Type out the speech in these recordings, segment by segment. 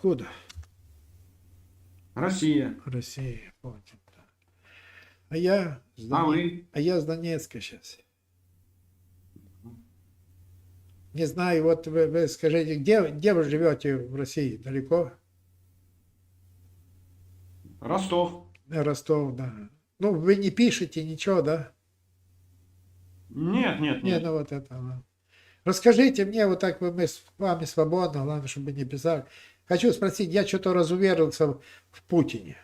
Откуда? Россия. Россия, понял. А я с, А Доне- вы? а я с Донецка сейчас. Не знаю, вот вы, вы скажите, где, где вы живете в России? Далеко? Ростов. Ростов, да. Ну, вы не пишете ничего, да? Нет, нет, Не, нет. ну вот это. Расскажите мне, вот так мы с вами свободно, главное, чтобы не писали. Хочу спросить, я что-то разуверился в, Путине.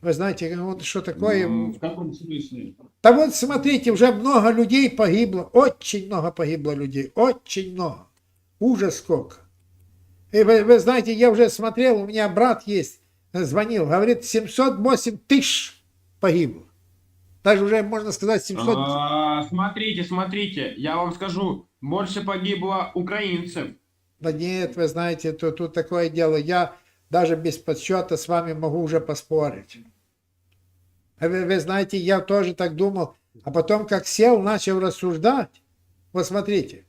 Вы знаете, вот что такое... Ну, В каком смысле? Да вот смотрите, уже много людей погибло, очень много погибло людей, очень много. Ужас сколько. И вы, вы знаете, я уже смотрел, у меня брат есть, звонил, говорит, 708 тысяч погибло. Даже уже, можно сказать, 700... А, смотрите, смотрите, я вам скажу, больше погибло украинцев. Да нет, вы знаете, тут, тут такое дело, я даже без подсчета с вами могу уже поспорить. А Вы, вы знаете, я тоже так думал, а потом как сел, начал рассуждать. Вот смотрите,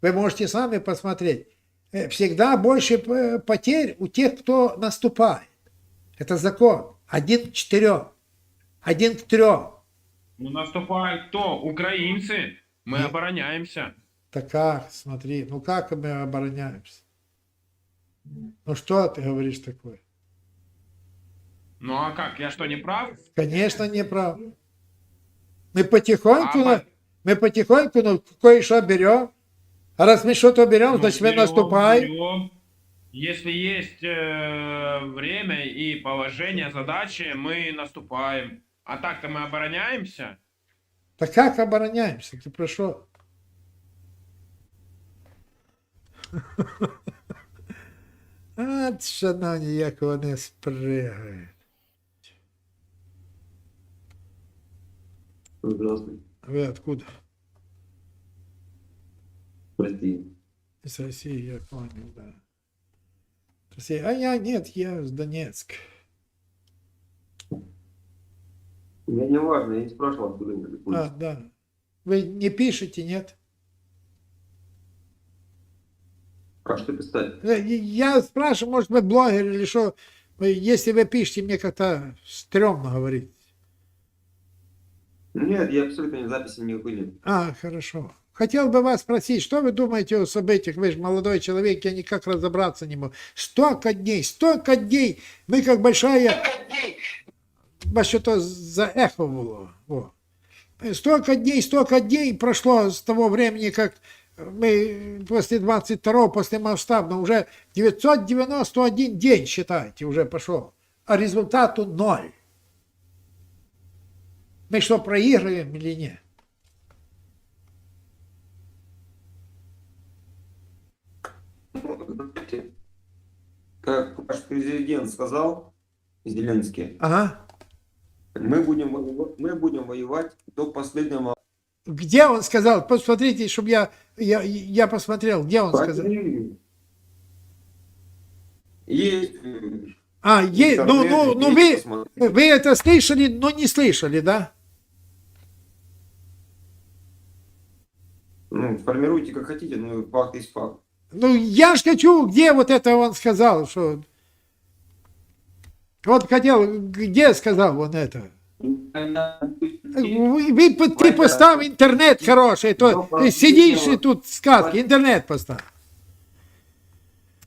вы можете сами посмотреть. Э, Всегда больше э, потерь у тех, кто наступает. Это закон. Один к четырем. Один к трем. Ну, наступает кто? Украинцы. Мы Нет. обороняемся. Так как, смотри, ну как мы обороняемся? Ну что ты говоришь такое? Ну а как, я что, не прав? Конечно, не прав. Мы потихоньку, А, мы потихоньку, ну, кое-что берем. А раз мы что-то берем, Ну, значит мы берем, наступаем. берем. Если есть э, время и положение, задачи, мы наступаем. А так-то мы обороняемся. Так как обороняемся? Ты про? От, шановні, як вони спригають. Здравствуй. Ви откуда? Прости. Из России, я понял, да. Россия. А я нет, я с Донецка. Я не важно, я не спрашивал, откуда вы А, да. Вы не пишете, нет? А что писать? Э, Я спрашиваю, может, вы блогер или что? Если вы пишете, мне как-то стрёмно говорить. Нет, я абсолютно не записи никакой нет. А, хорошо. Хотел бы вас спросить, что вы думаете о событиях? Вы же молодой человек, я никак разобраться не могу. Столько дней, столько дней. Мы как большая... Во что-то заэховало. Во. Столько дней, столько дней прошло с того времени, как мы после 22-го, после масштабного, уже 991 день, считайте, уже пошел. А результату ноль. Мы что, проигрываем или нет? Как ваш президент сказал, Зеленский, Ага. мы будем, мы будем воевать до последнего. Где он сказал? Посмотрите, чтобы я, я, я посмотрел, где он сказал. Есть. А, е, ну, интернет, ну, ну есть, вы, посмотрите. вы это слышали, но не слышали, да? Ну, формируйте как хотите, но факт есть факт. Ну, я ж хочу, где вот это он сказал, что... Вот хотел, где сказал он это? Вы, вы по- ты поставь интернет хороший, то Ну, сидишь ну, и тут сказки, интернет поставь.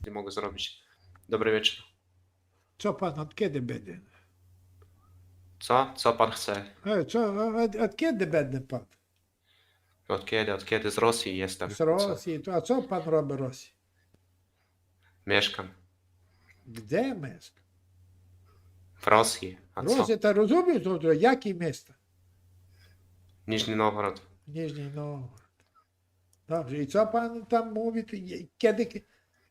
nie mogę zrobić. Dobry wieczór. Що пан, откиде беде? Co? Co pan chce? Е, Що, от- откиде беде пан? Od kiedy? Od kiedy z Rosji jestem? З Co? Росії. То, А що пан робить в Росії? Mieszkam Де мешка? W Rosji. Rosja, no, to rozumiesz, to, to jakie miasta? Niżny Nowgorod. Niżny Nowgorod. Dobrze, i co pan tam mówi, kiedy,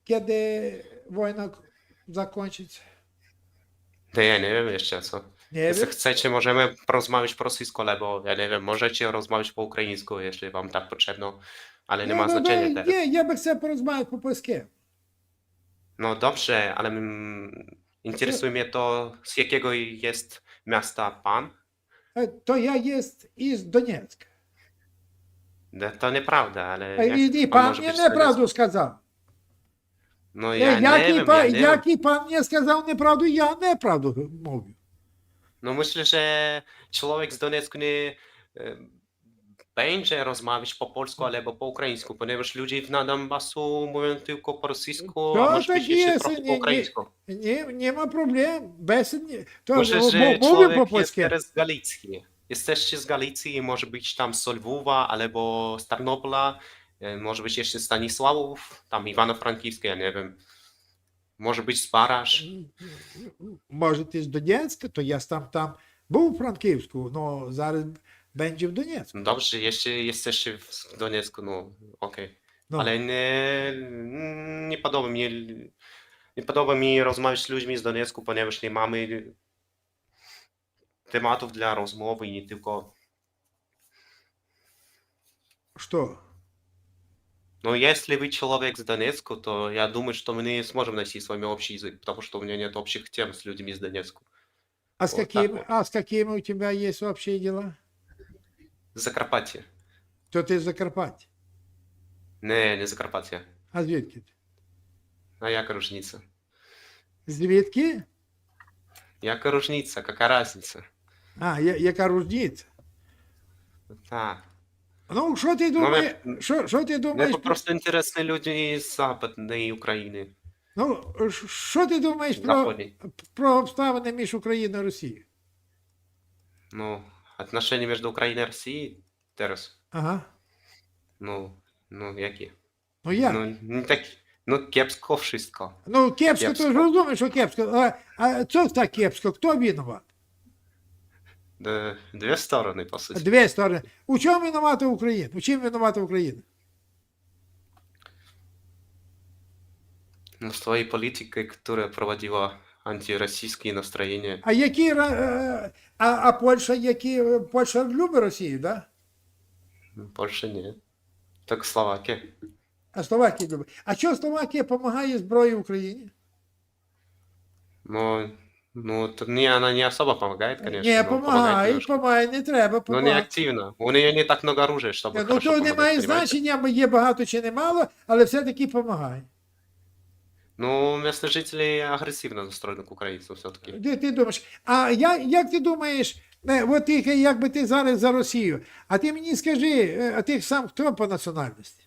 kiedy wojna zakończy się? No ja nie wiem jeszcze co. Nie jeśli wiem. chcecie, możemy porozmawiać po rosyjsku, albo ja nie wiem, możecie rozmawiać po ukraińsku, jeśli wam tak potrzebno, ale nie, nie ma no, znaczenia no, teraz. Nie, ja bym chciał porozmawiać po polsku. No dobrze, ale interesuje mnie to, z jakiego jest miasta pan? Е, То я є із Донецька. No, To nieprawda, ale Е, jak І, і pan пан może мені być z Doniecka? неправду сказав. Ну, Е, я не Який wiem, па- я не wiem. який пан мені сказав неправду, я неправду мовлю. Ну, myślę, że człowiek z Donecku nie e, będzie rozmawiać po polsku albo po ukraińsku, ponieważ ludzie w nadambasu mówią tylko po rosyjsku, no, a może tak jest, trochę po ukraińsku. Nie, nie, nie ma problemu, bez... Nie, to, może, że bo, mówię po polsku. jest z Galicji. Jesteście z Galicji, może być tam z Lwowa albo z Tarnopola, e, może być jeszcze Stanisławów, tam Iwano-Frankiwskie, ja nie wiem. Może być z Baraż. Może ty z Doniecka, to ja tam tam był w Frankiewsku, no zaraz będzie в Донецьку. No dobrze, jeszcze jesteście w Doniecku, no okej. No. Ale nie, nie podoba mi nie podoba mi rozmawiać z ludźmi z Doniecku, ponieważ nie mamy tematów dla rozmowy i nie tylko. Що? Но если вы человек с Донецку, то я думаю, что мы не сможем найти с вами общий язык, потому что у меня нет общих тем с людьми из Донецку. А з, Вот так какими, вот. а з какими у тебе є общі діла? Закарпаття. То ти з Закарпаття. Не, не Закарпаття. А звідки ти? А яка рушниця? Звідки? Яка рушниця? Яка разниця? А, я, яка різниця? Так. Ну, що ти думаєш? Що, що ти думаєш? тут просто интересны люди из Западной Украины. Ну, що ти думаєш про, Западной. про обставини між Україною і Росією? Ну, отношения между Украиной и Россией teraz. Ага. Ну, ну, які? Ну як? Ну, не так, ну, кепсько wszystko. Ну, кепсько, Кепсько. то ж розумієш, що кепсько. А, а що так кепсько? Хто винуват? Д- Две стороны, по суті. Дві сторони. У чому винувата Україна? У чим винувата Україна? Ну, с твоей политикой, которая проводила антироссийские настроения. А які ра- е, а, а Польща, які Польща любить Росію, да? Ну, Больше нет. Только Словакия. А Словакія любить. А чого Словакія допомагає зброї Україні? Но, ну, тут не, она не особо помогает, конечно. Не, но помагає, не треба, Но не активно. У нее не так много оружия, чтобы Ну, то не має значення, бо є багато чи немало, але все-таки допомагає. Ну, местные жители агрессивно настроены к украинцам все-таки. Ти, ти думаєш, а я, як ти думаєш, е, от ти, як би ти зараз за Росію, а ти мені скажи, е, а ти сам хто по національності?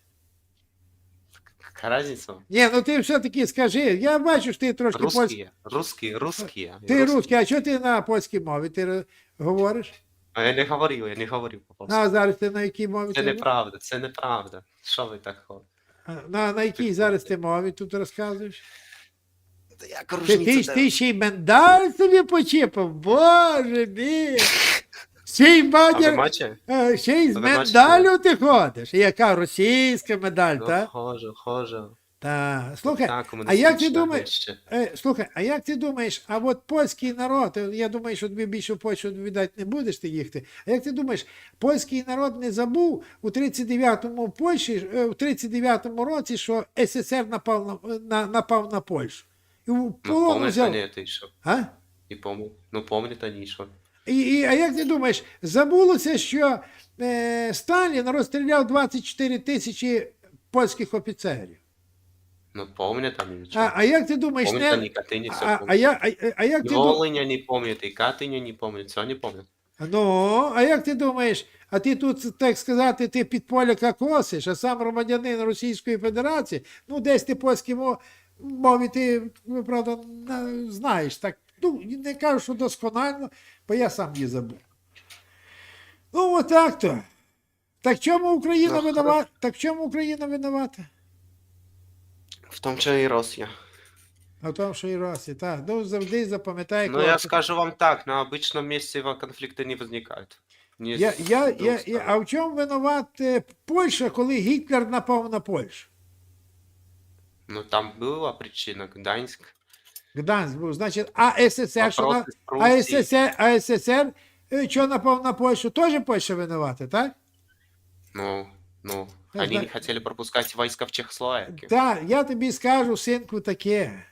Какая разница? Ні, ну ти все-таки скажи, я бачу, що ти трошки польський. Русские, русские, русские. Ти русський, а чого ти на польській мові ти говориш? А я не говорив, я не говорив по-польськи. А зараз ти на якій мові? Це ти- неправда, це неправда. Що ви так говорите? На, на якій зараз ти мові тут розказуєш? Яка Ти, ти, ж- ти ще й мендаль собі почепив, боже мій. Ще й А ви бадя, бачите? е, ще й з А ви бачите? медаллю ти ходиш. Яка російська медаль, Ну, так? хоже, хоже. Та. Слухай, Так, а як ти думаєш, е, слухай, а як ти думаєш, а от польський народ, я думаю, що тобі більше в Польщу віддати не будеш ти їхати. А як ти думаєш, польський народ не забув у 39-му Польщі, е, в 39-му році, що СССР напав на, на, напав на Польщу. І в Ну, полон помнят взяв. они это. А? И помнят. Ну, помнят они еще. І, і, а як ти думаєш, забулося, що е, Сталін розстріляв 24 тисячі польських офіцерів? Ну, помнят они А, ничего. а як ти думаєш, Помнят не, они, Катыни все а, а, помнят. я, а, а як И ти думаєш? Волынь они помнят, и Катыни они помнят, все они помнят. Ну, а як ти думаєш, а ти тут, так сказати, ти під поляка косиш, а сам громадянин Російської Федерації, ну десь ти польській мо- мові ти, ну, правда, на- знаєш, так, ну, не кажу, що досконально, бо я сам її забув. Ну, отак то. Так чому Україна Ну, винувата? Так чому Україна винувата? В том числе и Россия. А в тому, що і Росія, так. Ну, завжди запам'ятай, Ну, я скажу вам так, на обычном месте во- конфликты не возникают. Не я, с я, двух я, я, сторон. а в чому винуват е, Польща, коли Гітлер напав на Польщу? Ну, там была причина, Гданьск. Гданськ був, значить, а СССР, що на, Вопросы с а Пруссией. СССР, а СССР, е, що напав на Польщу, теж Польща винувата, так? Ну, ну, Я они знаю. не хотели пропускать войска в Чехословакию. Так, я тобі скажу, синку, таке.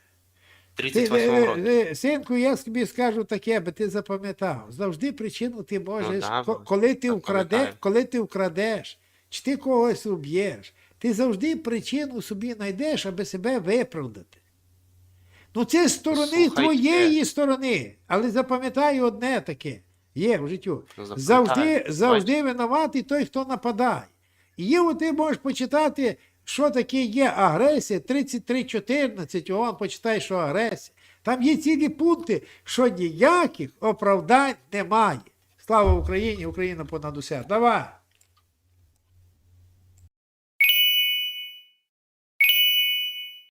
Ти, 38 е, році. е, синку, я тобі скажу таке, би ти запам'ятав. Завжди причину ти можеш, да, ко- коли ти вкрадеш, коли ти вкрадеш, чи ти когось уб'єш, ти завжди причину собі знайдеш, аби себе виправдати. Ну, це з сторони Слухайте. твоєї сторони. Але запам'ятай одне таке. Є в життю. Ну. Завжди, завжди винуватий той, хто нападає. І ти можеш почитати, що таке є агресія, 33.14, он почитай, що агресія. Там є цілі пункти, що ніяких оправдань немає. Слава Україні, Україна понад усе. Давай.